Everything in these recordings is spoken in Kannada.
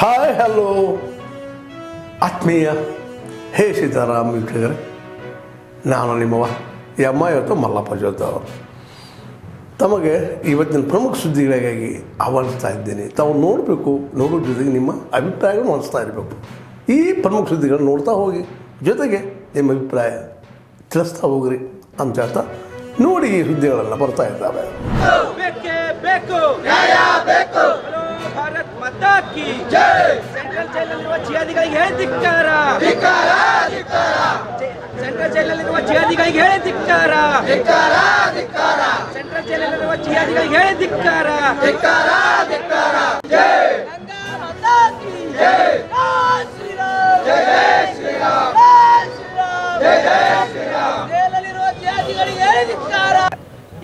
ಹಾಯ್ ಹಲೋ ಆತ್ಮೀಯ ಹೇ ಸೀತಾರಾಮ್ ವೀಕ್ಷಕರೇ ನಾನು ನಿಮ್ಮವ ಎಮ್ಮ ಇವತ್ತು ಮಲ್ಲಪ್ಪ ಜೋತ ತಮಗೆ ಇವತ್ತಿನ ಪ್ರಮುಖ ಸುದ್ದಿಗಳಿಗಾಗಿ ಆಹ್ವಾನಿಸ್ತಾ ಇದ್ದೇನೆ ತಾವು ನೋಡಬೇಕು ನೋಡೋ ಜೊತೆಗೆ ನಿಮ್ಮ ಅಭಿಪ್ರಾಯವನ್ನು ಮಾಡಿಸ್ತಾ ಇರಬೇಕು ಈ ಪ್ರಮುಖ ಸುದ್ದಿಗಳನ್ನು ನೋಡ್ತಾ ಹೋಗಿ ಜೊತೆಗೆ ನಿಮ್ಮ ಅಭಿಪ್ರಾಯ ತಿಳಿಸ್ತಾ ಹೋಗ್ರಿ ಅಂತ ಹೇಳ್ತಾ ನೋಡಿ ಈ ಸುದ್ದಿಗಳನ್ನು ಬರ್ತಾ ಇದ್ದಾವೆ ಬೇಕು ಸೆಂಟ್ರಲ್ ಜೈಲಲ್ಲಿರುವ ಜಿಹಾದಿಗಳಿಗೆ ಹೇಳಿ ಧಿಕ್ಕಾರ. ಸೆಂಟ್ರಲ್ ಜೈಲಲ್ಲಿರುವ ಜಿಹಾದಿಗಳಿಗೆ ಹೇಳಿ ಧಿಕ್ಕಾರ. ಸೆಂಟ್ರಲ್ ಜೈಲಲ್ಲಿರುವ ಜಿಹಾದಿಗಳಿಗೆ ಹೇಳಿ ಧಿಕ್ಕಾರ.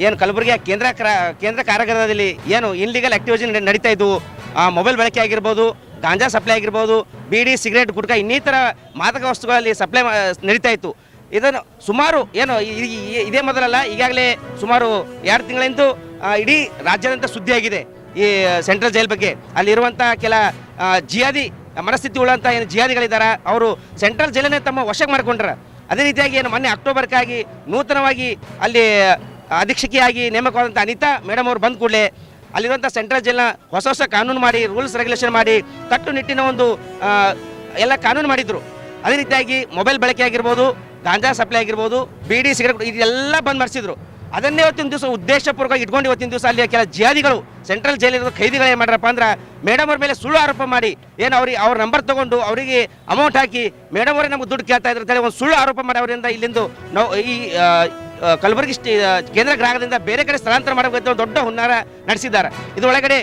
ಏನು ಕಲಬುರಗಿಯ ಕೇಂದ್ರ ಕೇಂದ್ರ ಕಾರಾಗೃಹದಲ್ಲಿ ಏನು ಇನ್ಲೀಗಲ್ ಆಕ್ಟಿವಿಟಿ ನಡೀತಾ ಇದ್ವು ಮೊಬೈಲ್ ಬಳಕೆ ಆಗಿರ್ಬೋದು ಗಾಂಜಾ ಸಪ್ಲೈ ಆಗಿರ್ಬೋದು ಬೀಡಿ ಸಿಗರೇಟ್ ಗುಟ್ಕಾ ಇನ್ನಿತರ ಮಾದಕ ವಸ್ತುಗಳಲ್ಲಿ ಸಪ್ಲೈ ನಡೀತಾ ಇತ್ತು. ಇದನ್ನು ಸುಮಾರು ಏನು ಇದೇ ಮೊದಲಲ್ಲ ಈಗಾಗಲೇ ಸುಮಾರು ಎರಡು ತಿಂಗಳಿಂದ ಆ, ಇಡೀ ರಾಜ್ಯಾದ್ಯಂತ ಸುದ್ದಿಯಾಗಿದೆ ಈ ಸೆಂಟ್ರಲ್ ಜೈಲ್ ಬಗ್ಗೆ. ಅಲ್ಲಿರುವಂಥ ಕೆಲ ಆ, ಜಿಯಾದಿ ಮನಸ್ಥಿತಿ ಉಳ್ಳಂಥ ಏನು ಜಿಯಾದಿಗಳಿದ್ದಾರೆ ಅವರು ಸೆಂಟ್ರಲ್ ಜೈಲನ್ನೇ ತಮ್ಮ ವಶಕ್ಕೆ ಮಾಡ್ಕೊಂಡ್ರ. ಅದೇ ರೀತಿಯಾಗಿ ಏನು ಮೊನ್ನೆ ಅಕ್ಟೋಬರ್ಗಾಗಿ ನೂತನವಾಗಿ ಅಲ್ಲಿ ಅಧೀಕ್ಷಕಿಯಾಗಿ ನೇಮಕವಾದಂಥ ಅನಿತಾ ಮೇಡಮ್ ಅವರು ಬಂದ ಕೂಡಲೇ ಅಲ್ಲಿರುವಂಥ ಸೆಂಟ್ರಲ್ ಜೈಲ್ನ ಹೊಸ ಹೊಸ ಕಾನೂನು ಮಾಡಿ ರೂಲ್ಸ್ ರೆಗ್ಯುಲೇಷನ್ ಮಾಡಿ, ಕಟ್ಟುನಿಟ್ಟಿನ ಒಂದು ಎಲ್ಲ ಕಾನೂನು ಮಾಡಿದ್ರು. ಅದೇ ರೀತಿಯಾಗಿ ಮೊಬೈಲ್ ಬಳಕೆ ಆಗಿರ್ಬೋದು, ಗಾಂಜಾ ಸಪ್ಲೈ ಆಗಿರ್ಬೋದು, ಬಿಡಿ ಸಿಗರೇಟ್ ಇದೆಲ್ಲ ಬಂದ್ ಮಾಡಿಸಿದ್ರು ಅದನ್ನೇ ಇವತ್ತಿನ ದಿವಸ ಉದ್ದೇಶಪೂರ್ವಕವಾಗಿ ಇಟ್ಕೊಂಡು ಇವತ್ತಿನ ದಿವಸ ಅಲ್ಲಿ ಕೆಲ ಜಿಯಾದಿಗಳು ಸೆಂಟ್ರಲ್ ಜೈಲಿರೋ ಖೈದಿಗಳು ಏನು ಮಾಡ್ರಪ್ಪ ಅಂದ್ರೆ ಮೇಡಮ್ ಅವ್ರ ಮೇಲೆ ಸುಳ್ಳು ಆರೋಪ ಮಾಡಿ, ಏನು ಅವ್ರಿಗೆ ಅವ್ರ ನಂಬರ್ ತಗೊಂಡು ಅವರಿಗೆ ಅಮೌಂಟ್ ಹಾಕಿ ಮೇಡಮ್ ಅವರೇ ನಮ್ಗೆ ದುಡ್ಡು ಕೇಳ್ತಾ ಇದ್ರು ಒಂದು ಸುಳ್ಳು ಆರೋಪ ಮಾಡಿ ಅವರಿಂದ ಇಲ್ಲಿಂದು ನಾವು ಈ ಕಲಬುರಗಿ ಕೇಂದ್ರ ಗ್ರಾಹಕದಿಂದ ಬೇರೆ ಕಡೆ ಸ್ಥಳಾಂತರ ಮಾಡಬೇಕು ದೊಡ್ಡ ಹುನ್ನಾರ ನಡೆಸಿದ್ದಾರೆ. ಇದರೊಳಗಡೆ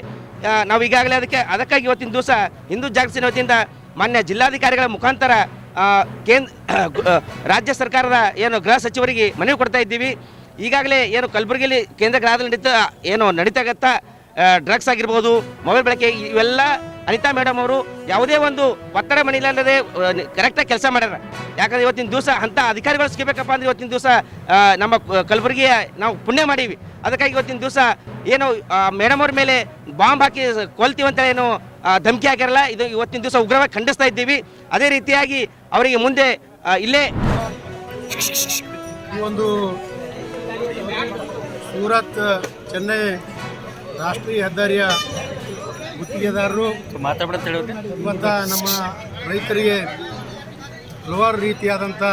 ನಾವು ಈಗಾಗಲೇ ಅದಕ್ಕೆ, ಅದಕ್ಕಾಗಿ ಇವತ್ತಿನ ದಿವಸ ಹಿಂದೂ ಜಾಗೃತಿ ವತಿಯಿಂದ ಮಾನ್ಯ ಜಿಲ್ಲಾಧಿಕಾರಿಗಳ ಮುಖಾಂತರ ಕೇಂದ್ರ ರಾಜ್ಯ ಸರ್ಕಾರದ ಏನು ಗೃಹ ಸಚಿವರಿಗೆ ಮನವಿ ಕೊಡ್ತಾ ಇದ್ದೀವಿ. ಈಗಾಗಲೇ ಏನು ಕಲಬುರಗಿಯಲ್ಲಿ ಕೇಂದ್ರ ಗ್ರಾಹಕದಲ್ಲಿ ನಡೀತಾ, ಏನು ನಡೀತಾಗತ್ತಾ ಡ್ರಗ್ಸ್ ಆಗಿರ್ಬೋದು ಮೊಬೈಲ್ ಬಳಕೆ, ಇವೆಲ್ಲ ಅನಿತಾ ಮೇಡಮ್ ಅವರು ಯಾವುದೇ ಒಂದು ಒತ್ತಡ ಮನೆಯಲ್ಲದೆ ಕರೆಕ್ಟಾಗಿ ಕೆಲಸ ಮಾಡ್ಯಾರ. ಯಾಕಂದ್ರೆ ಇವತ್ತಿನ ದಿವಸ ಅಂಥ ಅಧಿಕಾರಿಗಳು ಸಿಗಬೇಕಪ್ಪ ಅಂದ್ರೆ ಇವತ್ತಿನ ದಿವಸ ನಮ್ಮ ಕಲಬುರಗಿಯ ನಾವು ಪುಣ್ಯ ಮಾಡೀವಿ. ಅದಕ್ಕಾಗಿ ಇವತ್ತಿನ ದಿವಸ ಏನು ಮೇಡಮ್ ಅವ್ರ ಮೇಲೆ ಬಾಂಬ್ ಹಾಕಿ ಕೊಲ್ತೀವಿ ಅಂತ ಏನು ಧಮಕಿ ಹಾಕಿರಲ್ಲ ಇದು ಇವತ್ತಿನ ದಿವಸ ಉಗ್ರವಾಗಿ ಖಂಡಿಸ್ತಾ ಇದ್ದೀವಿ. ಅದೇ ರೀತಿಯಾಗಿ ಅವರಿಗೆ ಮುಂದೆ ಇಲ್ಲೇ ಈ ಒಂದು ಸೂರತ್ ಚೆನ್ನೈ ರಾಷ್ಟ್ರೀಯ ಹೆದ್ದಾರಿಯ ಗುತ್ತಿಗೆದಾರರು ಇವತ್ತ ನಮ್ಮ ರೈತರಿಗೆ ಹಲವಾರು ರೀತಿಯಾದಂಥ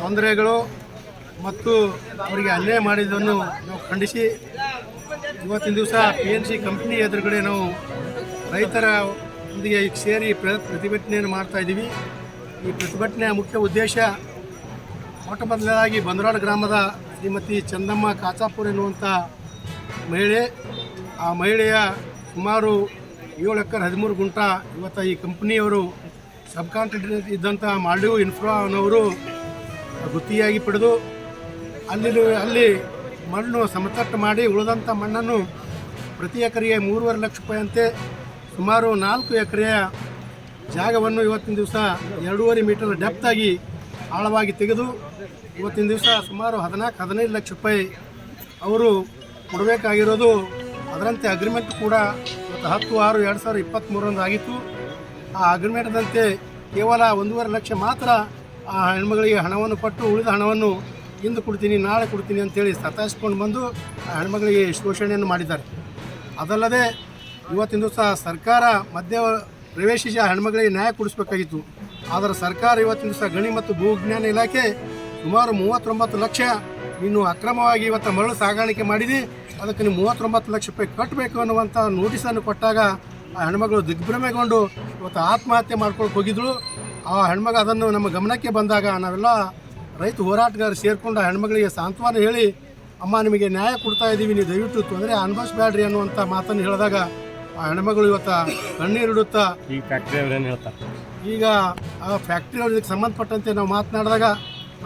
ತೊಂದರೆಗಳು ಮತ್ತು ಅವರಿಗೆ ಅನ್ಯಾಯ ಮಾಡಿದ್ದನ್ನು ನಾವು ಖಂಡಿಸಿ. ಇವತ್ತಿನ ದಿವಸ ಪಿ ಎನ್ ಸಿ ಕಂಪ್ನಿ ಎದುರುಗಡೆ ನಾವು ರೈತರ ಒಂದಿಗೆ ಸೇರಿ ಪ್ರ ಪ್ರತಿಭಟನೆಯನ್ನು ಮಾಡ್ತಾ ಇದ್ದೀವಿ. ಈ ಪ್ರತಿಭಟನೆಯ ಮುಖ್ಯ ಉದ್ದೇಶ ಮೊಟ್ಟ ಮೊದಲನೇದಾಗಿ ಬಂದ್ರಾಳ ಗ್ರಾಮದ ಶ್ರೀಮತಿ ಚಂದಮ್ಮ ಕಾಚಾಪುರ್ ಎನ್ನುವಂಥ ಮಹಿಳೆ. ಆ ಮಹಿಳೆಯ ಸುಮಾರು ಏಳು ಎಕರೆ ಹದಿಮೂರು ಗುಂಟ ಇವತ್ತು ಈ ಕಂಪ್ನಿಯವರು ಸಬ್ ಕಾಂಟ್ರಾಕ್ಟರ್ ಇದ್ದಂಥ ಮಾಲ್ಡೀವ್ ಇನ್ಫ್ರಾ ಅನ್ನೋರು ಗುತ್ತಿಗೆಯಾಗಿ ಪಡೆದು ಅಲ್ಲಿ ಅಲ್ಲಿ ಮಣ್ಣು ಸಮತಟ್ಟು ಮಾಡಿ ಉಳಿದಂಥ ಮಣ್ಣನ್ನು ಪ್ರತಿ ಎಕರೆಗೆ ಮೂರುವರೆ ಲಕ್ಷ ರೂಪಾಯಿಯಂತೆ ಸುಮಾರು ನಾಲ್ಕು ಎಕರೆಯ ಜಾಗವನ್ನು ಇವತ್ತಿನ ದಿವಸ ಎರಡೂವರೆ ಮೀಟರ್ ಡೆಪ್ತಾಗಿ ಆಳವಾಗಿ ತೆಗೆದು ಇವತ್ತಿನ ದಿವಸ ಸುಮಾರು ಹದಿನಾಲ್ಕು ಹದಿನೈದು ಲಕ್ಷ ರೂಪಾಯಿ ಅವರು ಕೊಡಬೇಕಾಗಿರೋದು ಅದರಂತೆ ಅಗ್ರಿಮೆಂಟ್ ಕೂಡ ಹತ್ತು ಆರು ಎರಡು ಸಾವಿರದ ಇಪ್ಪತ್ತ್ಮೂರರಂದು ಆಗಿತ್ತು. ಆ ಅಗ್ರಿಮೆಂಟ್ದಂತೆ ಕೇವಲ ಒಂದೂವರೆ ಲಕ್ಷ ಮಾತ್ರ ಆ ಹೆಣ್ಮಗಳಿಗೆ ಹಣವನ್ನು ಕೊಟ್ಟು ಉಳಿದ ಹಣವನ್ನು ಇಂದು ಕೊಡ್ತೀನಿ, ನಾಳೆ ಕೊಡ್ತೀನಿ ಅಂತೇಳಿ ಸತಾಯಿಸ್ಕೊಂಡು ಬಂದು ಆ ಹೆಣ್ಮಗಳಿಗೆ ಶೋಷಣೆಯನ್ನು ಮಾಡಿದ್ದಾರೆ. ಅದಲ್ಲದೆ ಇವತ್ತಿನ ದಿವಸ ಸರ್ಕಾರ ಮಧ್ಯ ಪ್ರವೇಶಿಸಿ ಆ ಹೆಣ್ಮಗಳಿಗೆ ನ್ಯಾಯ ಕೊಡಿಸ್ಬೇಕಾಗಿತ್ತು. ಆದರೆ ಸರ್ಕಾರ ಇವತ್ತಿನ ದಿವಸ ಗಣಿ ಮತ್ತು ಭೂವಿಜ್ಞಾನ ಇಲಾಖೆ ಸುಮಾರು ಮೂವತ್ತೊಂಬತ್ತು ಲಕ್ಷ ಇನ್ನು ಅಕ್ರಮವಾಗಿ ಇವತ್ತು ಮರಳು ಸಾಗಾಣಿಕೆ ಮಾಡಿದಿ. ಅದಕ್ಕೆ ನೀವು ಮೂವತ್ತೊಂಬತ್ತು ಲಕ್ಷ ರೂಪಾಯಿ ಕಟ್ಟಬೇಕು ಅನ್ನುವಂಥ ನೋಟಿಸನ್ನು ಕೊಟ್ಟಾಗ ಆ ಹೆಣ್ಮಗಳು ದಿಗ್ಭ್ರಮೆಗೊಂಡು ಇವತ್ತು ಆತ್ಮಹತ್ಯೆ ಮಾಡ್ಕೊಂಡು ಹೋಗಿದ್ಳು. ಆ ಹೆಣ್ಮಗ ಅದನ್ನು ನಮ್ಮ ಗಮನಕ್ಕೆ ಬಂದಾಗ ನಾವೆಲ್ಲ ರೈತ ಹೋರಾಟಗಾರರು ಸೇರಿಕೊಂಡು ಆ ಹೆಣ್ಮಗಳಿಗೆ ಸಾಂತ್ವನ ಹೇಳಿ ಅಮ್ಮ ನಿಮಗೆ ನ್ಯಾಯ ಕೊಡ್ತಾ ಇದ್ದೀವಿ ನೀವು ದಯವಿಟ್ಟು ತೊಂದರೆ ಅನುಭವಿಸ್ಬೇಡ್ರಿ ಅನ್ನುವಂಥ ಮಾತನ್ನು ಹೇಳಿದಾಗ ಆ ಹೆಣ್ಮಗಳು ಇವತ್ತು ಕಣ್ಣೀರಿಡುತ್ತಾ ಈ ಫ್ಯಾಕ್ಟ್ರಿ ಅವ್ರು ಏನು ಹೇಳ್ತಾರೆ? ಈಗ ಆ ಫ್ಯಾಕ್ಟ್ರಿ ಅವ್ರಿಗೆ ಸಂಬಂಧಪಟ್ಟಂತೆ ನಾವು ಮಾತನಾಡಿದಾಗ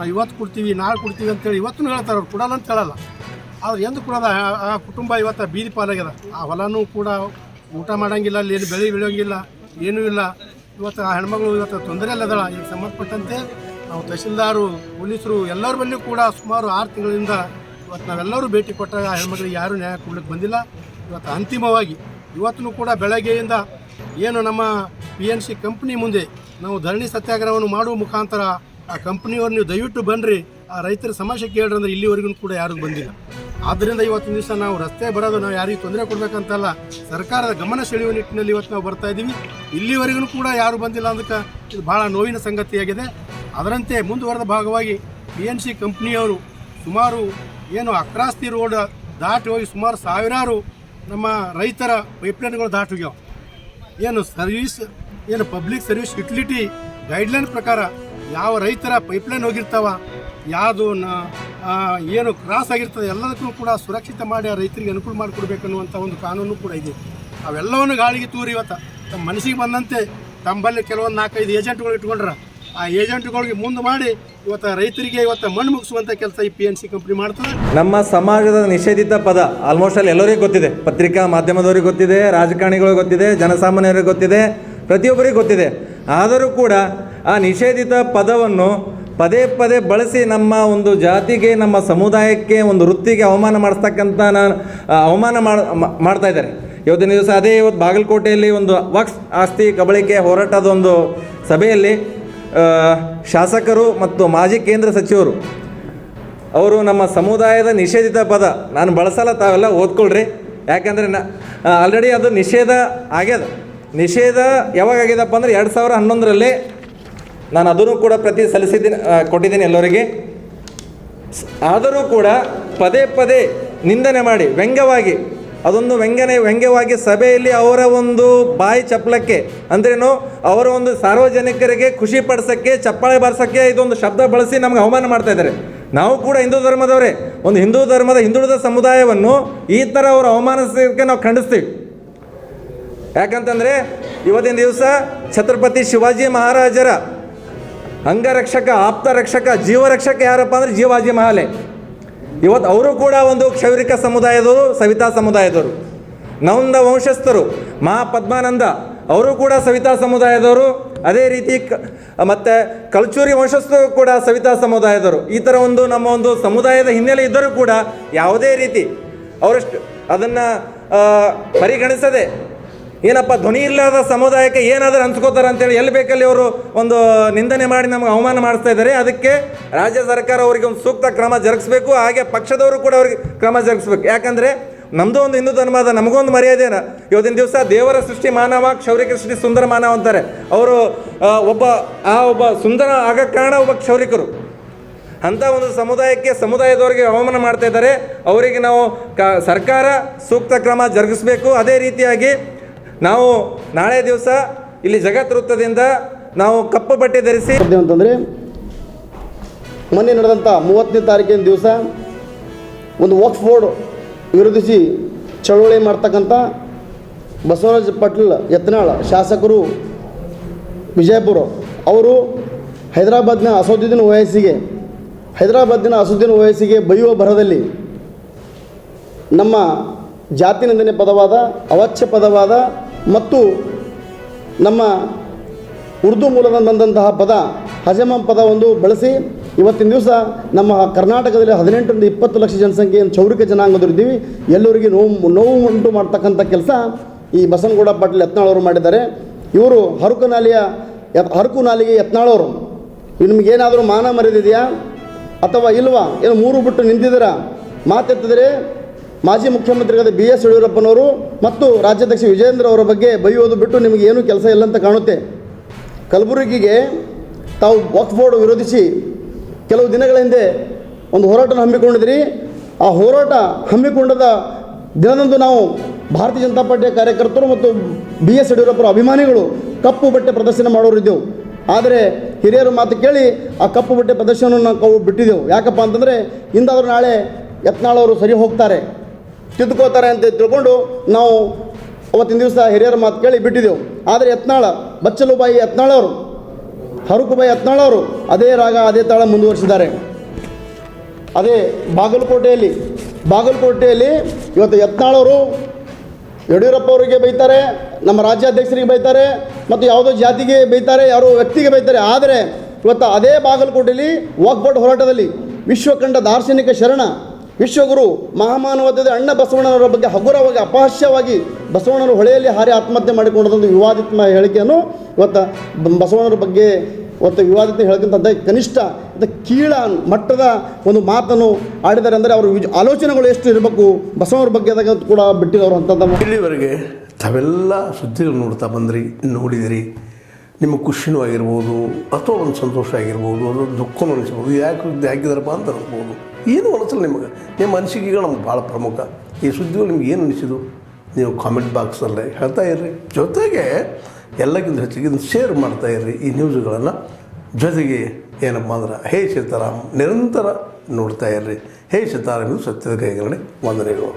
ಇವತ್ತು ಕೊಡ್ತೀವಿ ನಾಳೆ ಕೊಡ್ತೀವಿ ಅಂತೇಳಿ ಇವತ್ತು ಹೇಳ್ತಾರೆ ಅವ್ರು ಕೊಡಲ್ಲ ಅಂತ ಹೇಳಲ್ಲ. ಆದ್ರೆ ಎಂದು ಕೂಡ ಆ- ಕುಟುಂಬ ಇವತ್ತು ಬೀದಿ ಪಾಲಾಗ್ಯದ. ಆ ಹೊಲನೂ ಕೂಡ ಊಟ ಮಾಡಂಗಿಲ್ಲ, ಅಲ್ಲಿ ಏನು ಬೆಳೆ ಬೆಳೆಯೋಂಗಿಲ್ಲ, ಏನೂ ಇಲ್ಲ. ಇವತ್ತು ಆ ಹೆಣ್ಮಗಳು ಇವತ್ತು ತೊಂದರೆ ಇಲ್ಲದಳ ಈಗ ಸಂಬಂಧಪಟ್ಟಂತೆ ನಾವು ತಹಸೀಲ್ದಾರು ಪೊಲೀಸರು ಎಲ್ಲರ ಬಳಿಯೂ ಕೂಡ ಸುಮಾರು ಆರು ತಿಂಗಳಿಂದ ಇವತ್ತು ನಾವೆಲ್ಲರೂ ಭೇಟಿ ಕೊಟ್ಟಾಗ ಆ ಹೆಣ್ಮಗಳಿಗೆ ಯಾರೂ ನ್ಯಾಯ ಕೊಡ್ಲಿಕ್ಕೆ ಬಂದಿಲ್ಲ. ಇವತ್ತು ಅಂತಿಮವಾಗಿ ಇವತ್ತು ಕೂಡ ಬೆಳಗ್ಗೆಯಿಂದ ಏನು ನಮ್ಮ ಪಿ ಎನ್ ಸಿ ಕಂಪ್ನಿ ಮುಂದೆ ನಾವು ಧರಣಿ ಸತ್ಯಾಗ್ರಹವನ್ನು ಮಾಡುವ ಮುಖಾಂತರ ಆ ಕಂಪ್ನಿಯವ್ರು ನೀವು ದಯವಿಟ್ಟು ಬನ್ನಿರಿ ಆ ರೈತರ ಸಮಸ್ಯೆ ಕೇಳ್ರಿ ಅಂದ್ರೆ ಇಲ್ಲಿವರೆಗೂ ಕೂಡ ಯಾರಿಗೂ ಬಂದಿಲ್ಲ. ಆದ್ದರಿಂದ ಇವತ್ತಿನ ದಿವಸ ನಾವು ರಸ್ತೆ ಬರೋದು ನಾವು ಯಾರಿಗೂ ತೊಂದರೆ ಕೊಡಬೇಕಂತಲ್ಲ, ಸರ್ಕಾರದ ಗಮನ ಸೆಳೆಯುವ ನಿಟ್ಟಿನಲ್ಲಿ ಇವತ್ತು ನಾವು ಬರ್ತಾ ಇದ್ದೀವಿ. ಇಲ್ಲಿವರೆಗೂ ಕೂಡ ಯಾರು ಬಂದಿಲ್ಲ ಅದಕ್ಕೆ ಇದು ಭಾಳ ನೋವಿನ ಸಂಗತಿಯಾಗಿದೆ. ಅದರಂತೆ ಮುಂದುವರೆದ ಭಾಗವಾಗಿ ಪಿ ಎನ್ ಸಿ ಕಂಪ್ನಿಯವರು ಸುಮಾರು ಏನು ಅಕ್ರಾಸ್ತಿ ರೋಡ್ ದಾಟಿ ಹೋಗಿ ಸುಮಾರು ಸಾವಿರಾರು ನಮ್ಮ ರೈತರ ಪೈಪ್ಲೈನ್ಗಳು ದಾಟಿ ಏನು ಸರ್ವಿಸ್, ಏನು ಪಬ್ಲಿಕ್ ಸರ್ವಿಸ್ ಯುಟಿಲಿಟಿ ಗೈಡ್ಲೈನ್ ಪ್ರಕಾರ ಯಾವ ರೈತರ ಪೈಪ್ಲೈನ್ ಹೋಗಿರ್ತಾವ, ಯಾವುದು ಏನು ಕ್ರಾಸ್ ಆಗಿರ್ತದೆ ಎಲ್ಲದಕ್ಕೂ ಕೂಡ ಸುರಕ್ಷಿತ ಮಾಡಿ ಆ ರೈತರಿಗೆ ಅನುಕೂಲ ಮಾಡಿಕೊಡ್ಬೇಕನ್ನುವಂಥ ಒಂದು ಕಾನೂನು ಕೂಡ ಇದೆ. ಅವೆಲ್ಲವನ್ನು ಗಾಳಿಗೆ ತೂರಿ ಇವತ್ತು. ತಮ್ಮ ಮನಸ್ಸಿಗೆ ಬಂದಂತೆ ತಮ್ಮಲ್ಲಿ ಕೆಲವೊಂದು ನಾಲ್ಕೈದು ಏಜೆಂಟ್ಗಳು ಇಟ್ಕೊಂಡ್ರೆ. ಆ ಏಜೆಂಟ್ಗಳಿಗೆ ಮುಂದೆ ಮಾಡಿ ಇವತ್ತು ರೈತರಿಗೆ ಇವತ್ತು ಮಣ್ಣು ಮುಗಿಸುವಂಥ ಕೆಲಸ ಈ ಪಿ ಎನ್ ಸಿ ಕಂಪ್ನಿ ಮಾಡ್ತದೆ. ನಮ್ಮ ಸಮಾಜದ ನಿಷೇಧಿತ ಪದ ಆಲ್ಮೋಸ್ಟ್ ಅಲ್ಲಿ ಎಲ್ಲರಿಗೂ ಗೊತ್ತಿದೆ. ಪತ್ರಿಕಾ ಮಾಧ್ಯಮದವ್ರಿಗೆ ಗೊತ್ತಿದೆ, ರಾಜಕಾರಣಿಗಳಿಗೆ ಗೊತ್ತಿದೆ, ಜನಸಾಮಾನ್ಯರಿಗೆ ಗೊತ್ತಿದೆ, ಪ್ರತಿಯೊಬ್ಬರಿಗೆ ಗೊತ್ತಿದೆ. ಆದರೂ ಕೂಡ ಆ ನಿಷೇಧಿತ ಪದವನ್ನು ಪದೇ ಪದೇ ಬಳಸಿ ನಮ್ಮ ಒಂದು ಜಾತಿಗೆ, ನಮ್ಮ ಸಮುದಾಯಕ್ಕೆ ಒಂದು ವೃತ್ತಿಗೆ ಅವಮಾನ ಮಾಡಿಸ್ತಕ್ಕಂಥ ನಾನು ಅವಮಾನ ಮಾಡ್ತಾ ಇದ್ದಾರೆ. ಇವತ್ತಿನ ದಿವಸ ಅದೇ ಇವತ್ತು ಬಾಗಲಕೋಟೆಯಲ್ಲಿ ಒಂದು ವಕ್ಸ್ ಆಸ್ತಿ ಕಬಳಿಕೆ ಹೋರಾಟದ ಒಂದು ಸಭೆಯಲ್ಲಿ ಶಾಸಕರು ಮತ್ತು ಮಾಜಿ ಕೇಂದ್ರ ಸಚಿವರು, ಅವರು ನಮ್ಮ ಸಮುದಾಯದ ನಿಷೇಧಿತ ಪದ, ನಾನು ಬಳಸಲ್ಲ, ತಾವೆಲ್ಲ ಓದ್ಕೊಳ್ರಿ. ಯಾಕಂದರೆ ನ ಆಲ್ರೆಡಿ ಅದು ನಿಷೇಧ ಆಗ್ಯದ. ನಿಷೇಧ ಯಾವಾಗ ಆಗ್ಯದಪ್ಪ ಅಂದ್ರೆ ಎರಡು ಸಾವಿರ ಹನ್ನೊಂದರಲ್ಲಿ ನಾನು ಅದನ್ನು ಕೂಡ ಪ್ರತಿ ಸಲ್ಲಿಸಿದ್ದೀನಿ ಕೊಟ್ಟಿದ್ದೀನಿ ಎಲ್ಲರಿಗೆ. ಆದರೂ ಕೂಡ ಪದೇ ಪದೇ ನಿಂದನೆ ಮಾಡಿ, ವ್ಯಂಗ್ಯವಾಗಿ, ಅದೊಂದು ವ್ಯಂಗ್ಯನೆ, ವ್ಯಂಗ್ಯವಾಗಿ ಸಭೆಯಲ್ಲಿ ಅವರ ಒಂದು ಬಾಯಿ ಚಪ್ಪಲಕ್ಕೆ, ಅಂದ್ರೇನು, ಅವರ ಒಂದು ಸಾರ್ವಜನಿಕರಿಗೆ ಖುಷಿ ಪಡಿಸೋಕ್ಕೆ, ಚಪ್ಪಾಳೆ ಬಾರಿಸೋಕ್ಕೆ ಇದೊಂದು ಶಬ್ದ ಬಳಸಿ ನಮಗೆ ಅವಮಾನ ಮಾಡ್ತಾ ಇದ್ದಾರೆ. ನಾವು ಕೂಡ ಹಿಂದೂ ಧರ್ಮದವರೇ, ಒಂದು ಹಿಂದೂ ಧರ್ಮದ, ಹಿಂದುಳಿದ ಸಮುದಾಯವನ್ನು ಈ ಥರ ಅವರು ಅವಮಾನಿಸೋಕ್ಕೆ ನಾವು ಖಂಡಿಸ್ತೀವಿ. ಯಾಕಂತಂದರೆ, ಇವತ್ತಿನ ದಿವಸ ಛತ್ರಪತಿ ಶಿವಾಜಿ ಮಹಾರಾಜರ ಅಂಗರಕ್ಷಕ ಆಪ್ತ ರಕ್ಷಕ ಜೀವರಕ್ಷಕ ಯಾರಪ್ಪ ಅಂದ್ರೆ ಜೀವಾಜಿ ಮಹಾಲೆ. ಇವತ್ತು ಅವರು ಕೂಡ ಒಂದು ಕ್ಷೌರಿಕ ಸಮುದಾಯದವರು, ಸವಿತಾ ಸಮುದಾಯದವರು. ನೌಂದ ವಂಶಸ್ಥರು ಮಹಾ ಪದ್ಮಾನಂದ ಅವರು ಕೂಡ ಸವಿತಾ ಸಮುದಾಯದವರು. ಅದೇ ರೀತಿ ಮತ್ತು ಕಲ್ಚೂರಿ ವಂಶಸ್ಥರು ಕೂಡ ಸವಿತಾ ಸಮುದಾಯದವರು. ಈ ಥರ ಒಂದು ನಮ್ಮ ಒಂದು ಸಮುದಾಯದ ಹಿನ್ನೆಲೆ ಇದ್ದರೂ ಕೂಡ ಯಾವುದೇ ರೀತಿ ಅವರಷ್ಟು ಅದನ್ನು ಪರಿಗಣಿಸದೆ ಏನಪ್ಪ, ಧ್ವನಿ ಇಲ್ಲದ ಸಮುದಾಯಕ್ಕೆ ಏನಾದರೂ ಅನ್ಸ್ಕೋತಾರೆ ಅಂತೇಳಿ ಎಲ್ಲಿ ಬೇಕಲ್ಲಿ ಅವರು ಒಂದು ನಿಂದನೆ ಮಾಡಿ ನಮಗೆ ಅವಮಾನ ಮಾಡಿಸ್ತಾ ಇದ್ದಾರೆ. ಅದಕ್ಕೆ ರಾಜ್ಯ ಸರ್ಕಾರ ಅವರಿಗೆ ಒಂದು ಸೂಕ್ತ ಕ್ರಮ ಜರುಗಿಸ್ಬೇಕು, ಹಾಗೆ ಪಕ್ಷದವರು ಕೂಡ ಅವ್ರಿಗೆ ಕ್ರಮ ಜರುಗಿಸ್ಬೇಕು. ಯಾಕಂದರೆ ನಮ್ಮದು ಒಂದು ಹಿಂದೂ ಧರ್ಮದ ನಮಗೊಂದು ಮರ್ಯಾದೆನ ಇವತ್ತಿನ ದಿವಸ ದೇವರ ಸೃಷ್ಟಿ ಮಾನವ, ಕ್ಷೌರಿಕ ಸೃಷ್ಟಿ ಸುಂದರ ಮಾನವ ಅಂತಾರೆ. ಅವರು ಒಬ್ಬ, ಆ ಒಬ್ಬ ಸುಂದರ ಆಗ ಕಾರಣ ಒಬ್ಬ ಕ್ಷೌರಿಕರು. ಅಂಥ ಒಂದು ಸಮುದಾಯಕ್ಕೆ ಸಮುದಾಯದವರಿಗೆ ಅವಮಾನ ಮಾಡ್ತಾ ಇದ್ದಾರೆ. ಅವರಿಗೆ ನಾವು ಕ, ಸರ್ಕಾರ ಸೂಕ್ತ ಕ್ರಮ ಜರುಗಿಸಬೇಕು. ಅದೇ ರೀತಿಯಾಗಿ ನಾವು ನಾಳೆ ದಿವಸ ಇಲ್ಲಿ ಜಗತ್ ವೃತ್ತದಿಂದ ನಾವು ಕಪ್ಪು ಬಟ್ಟೆ ಧರಿಸಿ ಅಂತಂದ್ರೆ ಮೊನ್ನೆ ನಡೆದಂಥ ಮೂವತ್ತನೇ ತಾರೀಕಿನ ದಿವಸ ಒಂದು ವಕ್ಫ್ ಬೋರ್ಡ್ ವಿರೋಧಿಸಿ ಚಳುವಳಿ ಮಾಡ್ತಕ್ಕಂಥ ಬಸವರಾಜ ಪಾಟೀಲ್ ಯತ್ನಾಳ ಶಾಸಕರು ವಿಜಯಪುರ ಅವರು ಹೈದರಾಬಾದ್ನ ಅಸದುದ್ದೀನ್ ವಯಸ್ಸಿಗೆ ಹೈದರಾಬಾದ್ನ ಅಸದುದ್ದೀನ್ ವಯಸ್ಸಿಗೆ ಬೈಯುವ ಬರದಲ್ಲಿ ನಮ್ಮ ಜಾತಿ ನಿಂದನೆ ಪದವಾದ, ಅವಾಚ್ಯ ಪದವಾದ ಮತ್ತು ನಮ್ಮ ಉರ್ದು ಮೂಲದ ಬಂದಂತಹ ಪದ, ಹಜಮ ಪದ ಒಂದು ಬಳಸಿ ಇವತ್ತಿನ ದಿವಸ ನಮ್ಮ ಕರ್ನಾಟಕದಲ್ಲಿ ಹದಿನೆಂಟರಿಂದ ಇಪ್ಪತ್ತು ಲಕ್ಷ ಜನಸಂಖ್ಯೆ ಚೌರಿಕ ಜನಾಂಗದವರಿದ್ದೀವಿ ಎಲ್ಲರಿಗೆ ನೋವು ನೋವು ಉಂಟು ಮಾಡ್ತಕ್ಕಂಥ ಕೆಲಸ ಈ ಬಸನಗೌಡ ಪಾಟೀಲ್ ಯತ್ನಾಳವರು ಮಾಡಿದ್ದಾರೆ. ಇವರು ಹರಕು ನಾಲಿಯ ಯತ್- ಹರಕು ನಾಲಿಗೆ ಯತ್ನಾಳವರು ನಿಮಗೇನಾದರೂ ಮಾನ ಮರೆದಿದೆಯಾ ಅಥವಾ ಇಲ್ವಾ? ಏನು ಮೂರು ಬಿಟ್ಟು ನಿಂತಿದ್ದೀರಾ? ಮಾತೆತ್ತಿದರೆ ಮಾಜಿ ಮುಖ್ಯಮಂತ್ರಿಗಳಾದ ಬಿ ಎಸ್ ಯಡಿಯೂರಪ್ಪನವರು ಮತ್ತು ರಾಜ್ಯಾಧ್ಯಕ್ಷ ವಿಜಯೇಂದ್ರ ಅವರ ಬಗ್ಗೆ ಬೈಯೋದು ಬಿಟ್ಟು ನಿಮಗೆ ಏನು ಕೆಲಸ ಇಲ್ಲ ಅಂತ ಕಾಣುತ್ತೆ. ಕಲಬುರಗಿಗೆ ತಾವು ವಕ್ಫ್ ಬೋರ್ಡ್ ವಿರೋಧಿಸಿ ಕೆಲವು ದಿನಗಳ ಹಿಂದೆ ಒಂದು ಹೋರಾಟ ಹಮ್ಮಿಕೊಂಡಿದ್ರಿ ಆ ಹೋರಾಟ ಹಮ್ಮಿಕೊಂಡದ ದಿನದಂದು ನಾವು ಭಾರತೀಯ ಜನತಾ ಪಾರ್ಟಿಯ ಕಾರ್ಯಕರ್ತರು ಮತ್ತು ಬಿ ಎಸ್ ಯಡಿಯೂರಪ್ಪರ ಅಭಿಮಾನಿಗಳು ಕಪ್ಪು ಬಟ್ಟೆ ಪ್ರದರ್ಶನ ಮಾಡೋರಿದ್ದೆವು ಆದರೆ ಹಿರಿಯರ ಮಾತು ಕೇಳಿ ಆ ಕಪ್ಪು ಬಟ್ಟೆ ಪ್ರದರ್ಶನವನ್ನು ನಾವು ಬಿಟ್ಟಿದ್ದೆವು. ಯಾಕಪ್ಪ ಅಂತಂದರೆ ಇಂದಾದರೂ ನಾಳೆ ಯತ್ನಾಳವರು ಸರಿ ಹೋಗ್ತಾರೆ. ತಿದ್ದುಕೋತಾರೆ ಅಂತ ತಿಳ್ಕೊಂಡು ನಾವು ಅವತ್ತಿನ ದಿವಸ ಹಿರಿಯರ ಮಾತು ಕೇಳಿ ಬಿಟ್ಟಿದ್ದೆವು. ಆದರೆ ಯತ್ನಾಳ, ಬಚ್ಚಲುಬಾಯಿ ಯತ್ನಾಳವರು ಹರುಕುಬಾಯಿ ಯತ್ನಾಳವರು ಅದೇ ರಾಗ, ಅದೇ ತಾಳ ಮುಂದುವರಿಸಿದ್ದಾರೆ. ಅದೇ ಬಾಗಲಕೋಟೆಯಲ್ಲಿ ಬಾಗಲಕೋಟೆಯಲ್ಲಿ ಇವತ್ತು ಯತ್ನಾಳವರು ಯಡಿಯೂರಪ್ಪ ಅವರಿಗೆ ಬೈತಾರೆ, ನಮ್ಮ ರಾಜ್ಯಾಧ್ಯಕ್ಷರಿಗೆ ಬೈತಾರೆ ಮತ್ತು ಯಾವುದೋ ಜಾತಿಗೆ ಬೈತಾರೆ, ಯಾರೋ ವ್ಯಕ್ತಿಗೆ ಬೈತಾರೆ. ಆದರೆ ಇವತ್ತು ಅದೇ ಬಾಗಲಕೋಟೆಯಲ್ಲಿ ವಾಕ್ಬೋಟ್ ಹೋರಾಟದಲ್ಲಿ ವಿಶ್ವಕಂಡ ದಾರ್ಶನಿಕ ಶರಣ ವಿಶ್ವಗುರು ಮಹಾಮಾನವದ ಅಣ್ಣ ಬಸವಣ್ಣನವರ ಬಗ್ಗೆ ಹಗುರವಾಗಿ, ಅಪಹಾಸ್ಯವಾಗಿ ಬಸವಣ್ಣನ ಹೊಳೆಯಲ್ಲಿ ಹಾರಿ ಆತ್ಮಹತ್ಯೆ ಮಾಡಿಕೊಂಡದೊಂದು ವಿವಾದಿತ ಹೇಳಿಕೆಯನ್ನು ಇವತ್ತು ಬಸವಣ್ಣರ ಬಗ್ಗೆ ಇವತ್ತು ವಿವಾದಿತ ಹೇಳ್ಕೊಂತ ಕನಿಷ್ಠ ಮತ್ತು ಕೀಳ ಮಟ್ಟದ ಒಂದು ಮಾತನ್ನು ಆಡಿದ್ದಾರೆ ಅಂದರೆ ಅವರು ಆಲೋಚನೆಗಳು ಎಷ್ಟು ಇರಬೇಕು ಬಸವಣ್ಣರ ಬಗ್ಗೆ ಕೂಡ ಬಿಟ್ಟಿದವರು ಅಂತಂದ ಇಲ್ಲಿವರೆಗೆ ತಾವೆಲ್ಲ ಸುದ್ದಿಗಳು ನೋಡ್ತಾ ಬಂದ್ರಿ, ನೋಡಿದಿರಿ. ನಿಮ್ಮ ಖುಷಿನೂ ಆಗಿರ್ಬೋದು, ಅಥವಾ ಒಂದು ಸಂತೋಷ ಆಗಿರ್ಬೋದು ಅಥವಾ ದುಃಖನೂ ಅನಿಸ್ಬೋದು, ಯಾಕೆ ಹಾಕಿದಾರಪ್ಪ ಅಂತ ಅನ್ಬೋದು. ಏನು ಅನಿಸಲ್ಲ ನಿಮಗೆ. ನಿಮ್ಮ ಅನಿಸಿಕೆಗಳು ನಮ್ಗೆ ಭಾಳ ಪ್ರಮುಖ. ಈ ಸುದ್ದಿಗಳು ನಿಮ್ಗೆ ಏನು ಅನಿಸಿದು ನೀವು ಕಾಮೆಂಟ್ ಬಾಕ್ಸಲ್ಲೇ ಹೇಳ್ತಾ ಇರ್ರಿ. ಜೊತೆಗೆ ಎಲ್ಲಕ್ಕಿಂತ ಹೆಚ್ಚಿಗೆ ಶೇರ್ ಮಾಡ್ತಾ ಇರ್ರಿ ಈ ನ್ಯೂಸ್ಗಳನ್ನು ಜೊತೆಗೆ ಏನಪ್ಪ ಅಂದ್ರೆ ಹೇ ಸೀತಾರಾಮ್ ನಿರಂತರ ನೋಡ್ತಾ ಇರ್ರಿ. ಹೇ ಸೀತಾರಾಮ್ ಇದು ಸತ್ಯದ ವಂದನೆಗಳು.